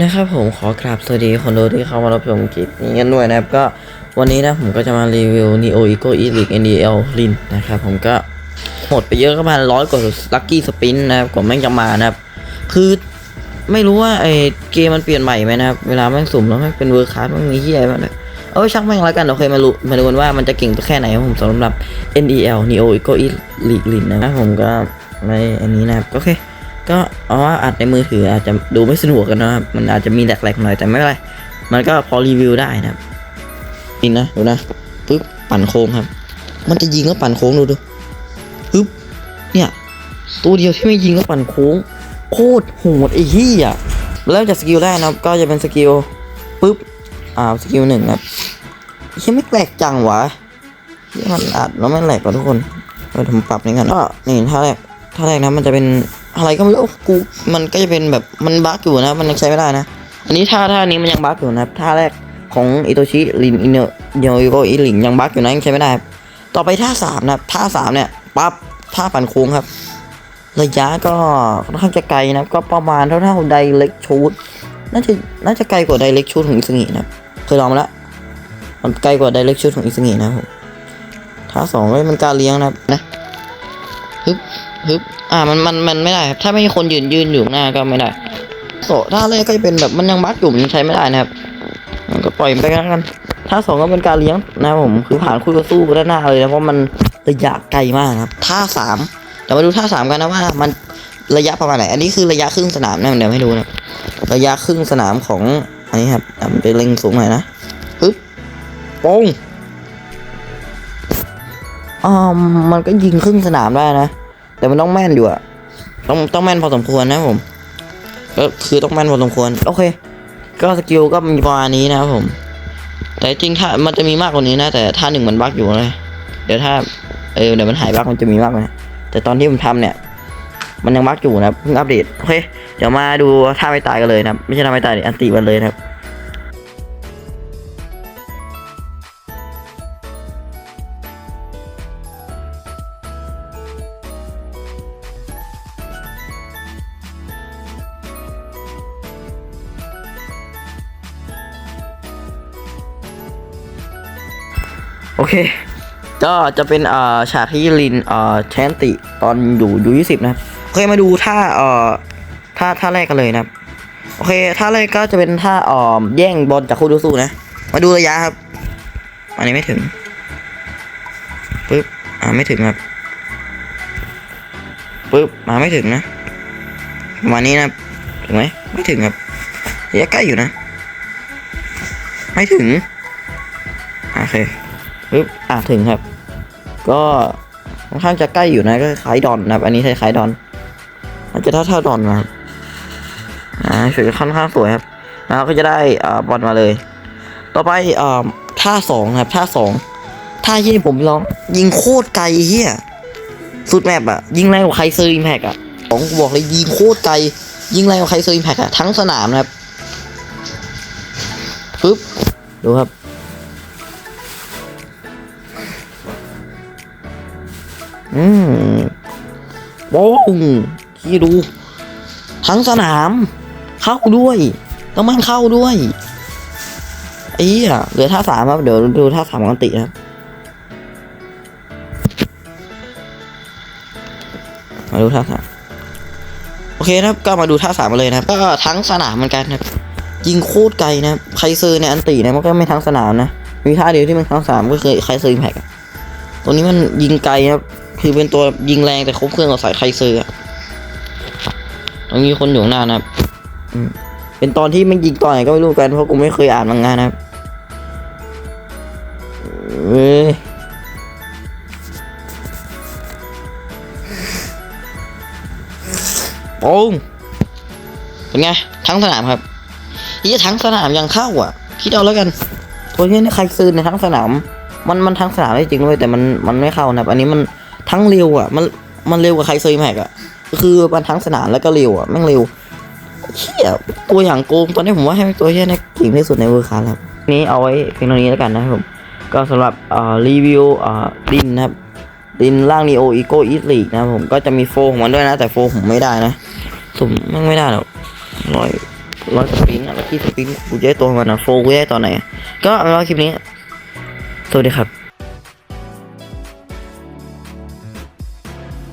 นะครับผมขอกราบสวัสดีคนดูที่เข้ามารับชมคลิปนี้กันด้วยนะครับก็วันนี้นะผมก็จะมารีวิว Neo Eco Elite NDL ลินนะครับผมก็หมดไปเยอะก็ประมาณร้อยกว่าลัคกี้สปินนะครับกว่าแม่งจะมานะครับ คือไม่รู้ว่าไอเกมมันเปลี่ยนใหม่ไหมนะครับ เวลาแม่งสุ่มแล้วแม่งเป็นเวอร์คัสมันมีเฮียอะไรบ้างเลยเออช่างแม่งแล้วกันโอเคมารู้มาดูกันว่ามันจะเก่งแค่ไหนผมสำหรับ NDL Neo Eco Elite ลินนะครับผมก็ในอันนี้นะครับโอเค ก็อาว่าอัดในมือถืออาจจะดูไม่สะดวกกันนะครับ มันอาจจะมีแหลกๆหน่อยแต่ไม่เป็นไร มันก็พอรีวิวได้นะครับนี่นะดูนะปึ๊บปั่นโค้งครับ มันจะยิงแล้วปั่นโค้งดูดูปึ๊บเนี่ย ตัวเดียวที่ไม่ยิงแล้วปั่นโค้ง โคตรโหดไอ้เหี้ยเริ่มจากสกิลแรกนะครับ ก็จะเป็นสกิลปึ๊บอ่าสกิลหนึ่งครับเฮ้ยไม่แปลกจังวะมันอัดแล้วไม่แหลกกว่าทุกคนเออผมปรับนี่กันก็นี่ท่าแรกท่าแรกนะมันจะเป็น อะไรก็ไม่รู้กูมันก็จะเป็นแบบมันบั๊กอยู่นะ มันยังใช้ไม่ได้นะ อันนี้ท่าท่านี้มันยังบั๊กอยู่นะท่าแรกของอิโตชิลินอินเนอร์เดียวโกอิลิงยังบั๊กอยู่นะยังใช้ไม่ได้ ต่อไปท่าสามนะท่าสามเนี่ยปั๊บท่าปั่นโค้งครับ ระยะก็ค่อนข้างจะไกลนะก็ประมาณเท่าเท่าไดเล็กชูดน่าจะน่าจะไกลกว่าไดเล็กชูดของอิซึงินะเคยลองมาแล้วมันไกลกว่าไดเล็กชูดของอิซึงินะครับท่าสองเฮ้ยมันการเลี้ยงนะครับนะ ฮึบอ่ามันมันมันไม่ได้ครับถ้าไม่มีคนยืนยืนอยู่หน้าก็ไม่ได้โซท่าแรกก็จะเป็นแบบมันยังบั๊กอยู่มันใช้ไม่ได้นะครับก็ปล่อยไปแล้กันท่าสองก็เป็นการเลี้ยงนะผมคือผ่านคู่ต่อสู้ด้านหน้าเลยนะเพราะมันระยะไกลมากครับท่าสามเดี๋ยวมาดูท่าสามกันนะว่ามันระยะประมาณไหน อันนี้คือระยะครึ่งสนามนะเดี๋ยวให้ดูนะระยะครึ่งสนามของอันนี้ครับมันจะเล็งสูงหน่อยนะปึ๊บปงอ่ามันก็ยิงครึ่งสนามได้นะ แต่มันต้องแม่นอยู่อะต้องต้องแม่นพอสมควรนะผมก็คือต้องแม่นพอสมควรโอเค ก็สกิลก็มีประมาณนี้นะครับผม แต่จริงถ้ามันจะมีมากกว่านี้นะ แต่ท่าหนึ่งมันบั๊กอยู่เลยเดี๋ยวถ้าเออเดี๋ยวมันหายบั๊กมันจะมีมากไหมแต่ตอนที่ผมทำเนี่ย มันยังบั๊กอยู่นะครับเพิ่งอัปเดตโอเคเดี๋ยวมาดูท่าไม่ตายกันเลยนะครับไม่ใช่ท่าไม่ตายดิอันติมันเลยนะครับ โอเค ก็จะเป็นเอ่อฉากที่ลินเอ่อแชนติตอนอยู่ยูยี่สิบนะครับโอเคมาดูท่าเอ่อท่าท่าแรกกันเลยนะครับ โอเคท่าแรกก็จะเป็นท่าเอ่อแย่งบอลจากคู่ต่อสู้นะ มาดูระยะครับ อันนี้ไม่ถึงปึ๊บอ่าไม่ถึงครับปึ๊บมาไม่ถึงนะประมาณนี้นะถึงไหมไม่ถึงครับระยะใกล้อยู่นะ ไม่ถึง โอเค ปึ๊บอะถึงครับ ก็ค่อนข้างจะใกล้อยู่นะก็คล้ายดอนนะครับ อันนี้คล้ายๆดอนอาจจะเท่าเท่าดอนนะครับอ่าสวยค่อนข้างสวยครับแล้วก็จะได้อ่าบอลมาเลย ต่อไปอ่าท่าสองครับท่าสองท่าที่ผมลองยิงโคตรไกลเฮียสุดแมปอะยิงแรงกว่าใครเซอร์อิมแพกอะผมบอกเลยยิงโคตรไกลยิงแรงกว่าใครเซอร์อิมแพกอะทั้งสนามนะครับปึ๊บดูครับ อืมโป้งที่ดู ทั้งสนาม เข้าด้วยต้องมันเข้าด้วยไอ้เหี้ยเหลือท่าสามครับ เดี๋ยวดูท่าสามกันตินะมาดูท่าสามโอเคนะครับ ก็มาดูท่าสามมาเลยนะครับ ก็ทั้งสนามเหมือนกันนะครับยิงโคตรไกลนะ ใครซอร์ในอันตินะมันก็ไม่ทั้งสนามนะ มีท่าเดียวที่มันทั้งสนามก็คือใครซอร์อิมแพก ตัวนี้มันยิงไกลครับ คือเป็นตัวยิงแรงแต่ครบเครื่องกับสายไคเซอร์อะตรงนี้คนอยู่หน้านะครับเป็นตอนที่มันยิงต่อนไหนก็ไม่รู้กันเพราะกูไม่เคยอ่านมังงะนะครับเว้ยโป้งเป็นไง ทั้งสนามครับที่ทั้งสนามยังเข้าอะ คิดเอาแล้วกัน ตัวนี้ใครซื้อในทั้งสนาม มันมันทั้งสนามได้จริงด้วยแต่มันมันไม่เข้านะอันนี้มันทั้งเร็วอะมันมันเร็วกว่าใครเซอร์แม็กอะคือมันทั้งสนามแล้วก็เร็วอะแม่งเร็วเชี่ยตัวอย่างโกงตอนนี้ผมว่าให้ตัวเชี่ยนี่เก่งที่สุดในเวอร์คัสแล้วนี้เอาไว้เพียงเท่านี้แล้วกันนะครับผมก็สำหรับเอ่อรีวิวเอ่อดินนะครับดินล่างนีโออีโกอีสลีกนะครับผมก็จะมีโฟของมันด้วยนะ แต่โฟผมไม่ได้นะสุ่มแม่งไม่ได้หรอกร้อยร้อยสปินอะลักกี้สปินกูจะได้ตัวมันอะโฟกูได้ตอนไหน ก็เอาคลิปนี้ สวัสดีครับ